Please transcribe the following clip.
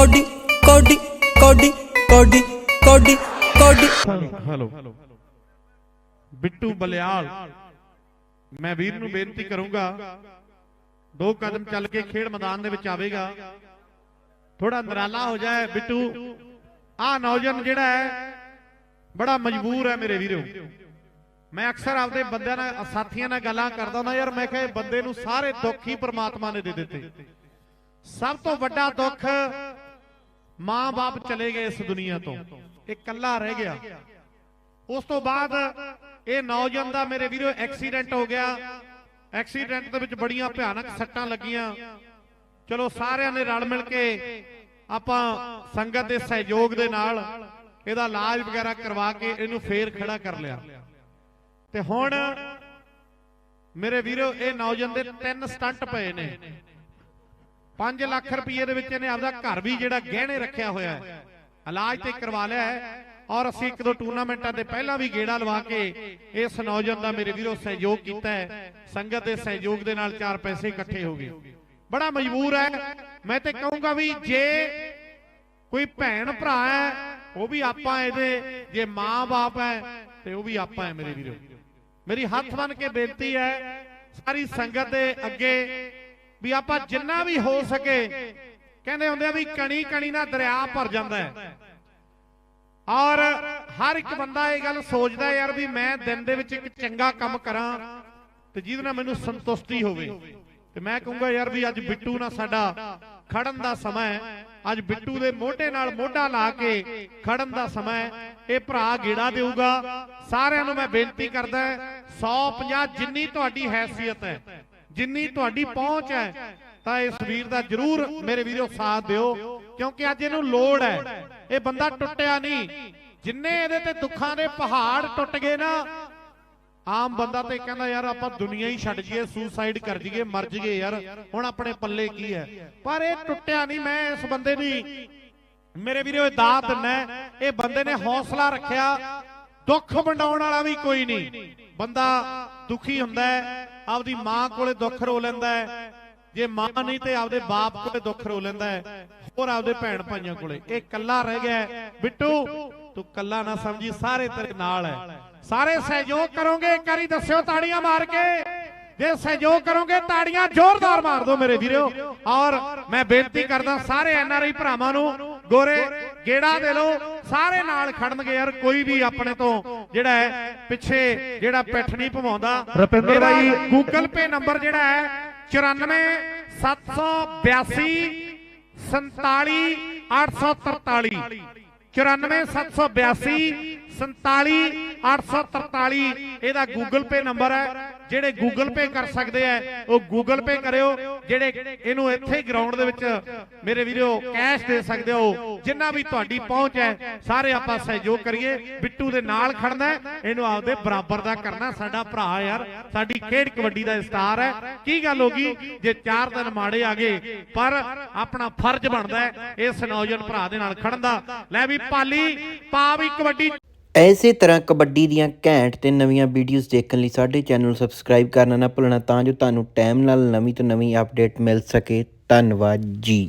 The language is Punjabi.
ਕੋਡੀ ਕੋਡੀ ਕੋਡੀ ਕੋਡੀ ਕੋਡੀ ਕੋਡੀ। ਹੈਲੋ ਬਿੱਟੂ ਬਲਿਆਲ, ਮੈਂ ਵੀਰ ਨੂੰ ਬੇਨਤੀ ਕਰੂੰਗਾ, ਦੋ ਕਦਮ ਚੱਲ ਕੇ ਖੇਡ ਮੈਦਾਨ ਦੇ ਵਿੱਚ ਆਵੇਗਾ। ਥੋੜਾ ਨਰਾਲਾ ਹੋ ਜਾਏ, ਬਿੱਟੂ। ਆਹ ਨੌਜਵਾਨ ਜਿਹੜਾ ਹੈ, ਬੜਾ ਮਜਬੂਰ ਹੈ ਮੇਰੇ ਵੀਰੋ। ਮੈਂ ਅਕਸਰ ਆਪਦੇ ਬੰਦਿਆਂ ਨਾਲ, ਸਾਥੀਆਂ ਨਾਲ ਗੱਲਾਂ ਕਰਦਾ ਹੁੰਦਾ ਯਾਰ, ਮੈਂ ਕਿਹਾ ਇਹ ਬੰਦੇ ਨੂੰ ਸਾਰੇ ਦੁੱਖ ਹੀ ਪ੍ਰਮਾਤਮਾ ਨੇ ਦੇ ਦਿੱਤੇ। ਸਭ ਤੋਂ ਵੱਡਾ ਦੁੱਖ ਮਾਂ-ਬਾਪ ਚਲੇ ਗਏ ਇਸ ਦੁਨੀਆ ਤੋਂ। ਇਹ ਇਕੱਲਾ ਰਹਿ ਗਿਆ। ਉਸ ਤੋਂ ਬਾਅਦ ਇਹ ਨੌਜਵਾਨ ਦਾ ਮੇਰੇ ਵੀਰੋ ਐਕਸੀਡੈਂਟ ਹੋ ਗਿਆ। ਐਕਸੀਡੈਂਟ ਦੇ ਵਿੱਚ ਬੜੀਆਂ ਭਿਆਨਕ ਸੱਟਾਂ ਲੱਗੀਆਂ। ਚਲੋ ਸਾਰਿਆਂ ਨੇ ਰਲ ਮਿਲ ਕੇ ਆਪਾਂ ਸੰਗਤ ਦੇ ਸਹਿਯੋਗ ਦੇ ਨਾਲ ਇਹਦਾ ਇਲਾਜ ਵਗੈਰਾ ਕਰਵਾ ਕੇ ਇਹਨੂੰ ਫੇਰ ਖੜਾ ਕਰ ਲਿਆ। ਤੇ ਹੁਣ ਮੇਰੇ ਵੀਰੋ ਇਹ ਨੌਜਵਾਨ ਦੇ ਤਿੰਨ ਸਟੰਟ ਪਏ ਨੇ। 5 ਲੱਖ ਰੁਪਏ ਦੇ ਵਿੱਚ ਇਹਨੇ ਆਪਦਾ ਘਰ ਵੀ ਜਿਹੜਾ ਗਹਿਣੇ ਰੱਖਿਆ ਹੋਇਆ ਹੈ। ਇਲਾਜ ਤੇ ਕਰਵਾ ਲਿਆ ਹੈ ਔਰ ਅਸੀਂ ਇੱਕ ਦੋ ਟੂਰਨਾਮੈਂਟਾਂ ਤੇ ਪਹਿਲਾਂ ਵੀ ਗੇੜਾ ਲਵਾ ਕੇ ਇਸ ਨੌਜਵਾਨ ਦਾ ਮੇਰੇ ਵੀਰੋ ਸਹਿਯੋਗ ਕੀਤਾ ਹੈ। ਸੰਗਤ ਦੇ ਸਹਿਯੋਗ ਦੇ ਨਾਲ ਚਾਰ ਪੈਸੇ ਇਕੱਠੇ ਹੋ ਗਏ। ਬੜਾ ਮਜਬੂਰ ਹੈ। ਮੈਂ ਤੇ ਕਹੂੰਗਾ ਵੀ ਜੇ ਕੋਈ ਭੈਣ ਭਰਾ ਹੈ, ਉਹ ਵੀ ਆਪਾਂ ਇਹਦੇ, ਜੇ ਮਾਂ-ਬਾਪ ਹੈ, ਤੇ ਉਹ ਵੀ ਆਪਾਂ ਹੈ ਮੇਰੇ ਵੀਰੋ। ਮੇਰੀ ਹੱਥ ਬੰਨ ਕੇ ਬੇਨਤੀ ਹੈ, ਸਾਰੀ ਸੰਗਤ ਦੇ ਅੱਗੇ ਵੀ ਆਪਾਂ ਜਿੰਨਾ ਵੀ ਹੋ ਸਕੇ, ਕਹਿੰਦੇ ਹੁੰਦੇ ਆ ਵੀ ਕਣੀ ਕਣੀ ਨਾਲ ਦਰਿਆ ਭਰ ਜਾਂਦਾ ਹੈ। ਔਰ ਹਰ ਇੱਕ ਬੰਦਾ ਇਹ ਗੱਲ ਸੋਚਦਾ ਯਾਰ ਵੀ ਮੈਂ ਦਿਨ ਦੇ ਵਿੱਚ ਇੱਕ ਚੰਗਾ ਕੰਮ ਕਰਾਂ ਤੇ ਜਿਹਦੇ ਨਾਲ ਮੈਨੂੰ ਸੰਤੁਸ਼ਟੀ ਹੋਵੇ। ਤੇ ਮੈਂ ਕਹੂੰਗਾ ਯਾਰ ਵੀ ਅੱਜ ਬਿੱਟੂ ਨਾਲ ਸਾਡਾ ਖੜਨ ਦਾ ਸਮਾਂ ਹੈ। ਅੱਜ ਬਿੱਟੂ ਦੇ ਮੋਢੇ ਨਾਲ ਮੋਢਾ ਲਾ ਕੇ ਖੜਨ ਦਾ ਸਮਾਂ ਇਹ ਭਰਾ ਗੇੜਾ ਦੇਊਗਾ। ਸਾਰਿਆਂ ਨੂੰ ਮੈਂ ਬੇਨਤੀ ਕਰਦਾ 150 ਜਿੰਨੀ ਤੁਹਾਡੀ ਹੈਸੀਅਤ ਹੈ ਜਿੰਨੀ ਤੁਹਾਡੀ ਪਹੁੰਚ ਹੈ ਤਾਂ ਇਸ ਵੀਰ ਦਾ ਜਰੂਰ ਮੇਰੇ ਵੀਰੋ ਸਾਥ ਦਿਓ ਕਿਉਂਕਿ ਅੱਜ ਇਹਨੂੰ ਲੋੜ ਹੈ। ਇਹ ਬੰਦਾ ਟੁੱਟਿਆ ਨਹੀਂ। ਜਿੰਨੇ ਇਹਦੇ ਤੇ ਦੁੱਖਾਂ ਦੇ ਪਹਾੜ ਟੁੱਟ ਗਏ ਨਾ ਆਮ ਬੰਦਾ ਤੇ ਕਹਿੰਦਾ ਯਾਰ ਆਪਾਂ ਦੁਨੀਆ ਹੀ ਛੱਡ ਜੀਏ ਸੁਸਾਈਡ ਕਰ ਜੀਏ ਮਰ ਜੀਏ ਯਾਰ। ਹੁਣ ਆਪਣੇ ਪੱਲੇ ਕੀ ਹੈ? ਪਰ ਇਹ ਟੁੱਟਿਆ ਨਹੀਂ ਮੈਂ ਇਸ ਬੰਦੇ ਦੀ ਮੇਰੇ ਵੀਰੋ ਇਹ ਦਾਤ ਦਿੰਨਾ। ਇਹ ਬੰਦੇ ਨੇ ਹੌਸਲਾ ਰੱਖਿਆ ਦੁੱਖ ਵੰਡਾਉਣ ਵਾਲਾ ਵੀ ਕੋਈ ਨਹੀਂ। ਬੰਦਾ ਦੁਖੀ ਹੁੰਦਾ ਹੈ ਆਪਦੀ ਮਾਂ ਕੋਲੇ ਦੁੱਖ ਰੋ ਲੈਂਦਾ ਹੈ। ਜੇ ਮਾਂ ਨਹੀਂ ਤੇ ਆਪਦੇ ਬਾਪ ਕੋਲੇ ਦੁੱਖ ਰੋ ਲੈਂਦਾ ਹੈ। ਹੋਰ ਆਪਦੇ ਭੈਣ ਭਾਈਆਂ ਕੋਲੇ। ਇਹ ਕੱਲਾ ਰਹਿ ਗਿਆ। ਬਿੱਟੂ ਤੂੰ ਕੱਲਾ ਨਾ ਸਮਝੀ ਸਾਰੇ ਤੇਰੇ ਨਾਲ ਹੈ। ਸਾਰੇ ਸਹਿਯੋਗ ਕਰੋਗੇ। ਇੱਕ ਵਾਰੀ ਦੱਸਿਓ ਤਾੜੀਆਂ ਮਾਰ ਕੇ। ਜੇ ਸਹਿਯੋਗ ਕਰੋਗੇ ਤਾੜੀਆਂ ਜ਼ੋਰਦਾਰ ਮਾਰ ਦਿਓ ਮੇਰੇ ਵੀਰੋ। ਔਰ ਮੈਂ ਬੇਨਤੀ ਕਰਦਾ ਸਾਰੇ ਐਨਆਰਆਈ ਭਰਾਵਾਂ ਨੂੰ ਗੋਰੇ ਗੇੜਾ ਦੇ ਲਓ। ਸਾਰੇ ਨਾਲ ਖੜਨਗੇ ਯਾਰ ਕੋਈ ਵੀ ਆਪਣੇ ਤੋਂ ਜਿਹੜਾ ਹੈ ਪਿੱਛੇ ਜਿਹੜਾ ਪਿੱਠ ਨਹੀਂ ਭਵਾਉਂਦਾ। ਰੁਪਿੰਦਰ ਬਾਈ। ਗੂਗਲ ਪੇ ਨੰਬਰ ਜਿਹੜਾ ਹੈ 94 782 47 843 94 782 47 843 ਇਹਦਾ ਗੂਗਲ ਪੇ ਨੰਬਰ ਹੈ। ਜਿਹੜੇ ਗੂਗਲ ਪੇ ਕਰ ਸਕਦੇ ਆ ਉਹ ਗੂਗਲ ਪੇ ਕਰਿਓ ਜਿਹੜੇ ਇਹਨੂੰ ਇੱਥੇ ਗਰਾਊਂਡ ਦੇ ਵਿੱਚ ਮੇਰੇ ਵੀਰੋ ਕੈਸ਼ ਦੇ ਸਕਦੇ ਹੋ ਜਿੰਨਾ ਵੀ ਤੁਹਾਡੀ ਪਹੁੰਚ ਹੈ ਸਾਰੇ ਆਪਾਂ ਸਹਿਯੋਗ ਕਰੀਏ ਬਿੱਟੂ ਦੇ ਨਾਲ ਖੜਨਾ ਹੈ, ਇਹਨੂੰ ਆਪਦੇ ਬਰਾਬਰ ਦਾ ਕਰਨਾ ਸਾਡਾ ਭਰਾ ਯਾਰ ਸਾਡੀ ਖੇਡ ਕਬੱਡੀ ਦਾ ਸਟਾਰ ਹੈ ਕੀ ਗੱਲ ਹੋ ਗਈ? ਜੇ ਚਾਰ ਦਿਨ ਮਾੜੇ ਆ ਗਏ ਪਰ ਆਪਣਾ ਫਰਜ਼ ਬਣਦਾ ਹੈ ਇਸ ਨੌਜਵਾਨ ਭਰਾ ਦੇ ਨਾਲ ਖੜਨ ਦਾ। ਲੈ ਵੀ ਪਾਲੀ ਪਾ ਵੀ ਕਬੱਡੀ। ਐਸੇ ਤਰ੍ਹਾਂ ਕਬੱਡੀ ਦੀਆਂ ਘੈਂਟ ਤੇ ਨਵੀਆਂ ਵੀਡੀਓਜ਼ ਦੇਖਣ ਲਈ ਸਾਡੇ ਚੈਨਲ ਨੂੰ ਸਬਸਕ੍ਰਾਈਬ ਕਰਨਾ ਨਾ ਭੁੱਲਣਾ ਤਾਂ ਜੋ ਤੁਹਾਨੂੰ ਟਾਈਮ ਨਾਲ ਨਵੀਂ ਤੋਂ ਨਵੀਂ ਅਪਡੇਟ ਮਿਲ ਸਕੇ। ਧੰਨਵਾਦ ਜੀ।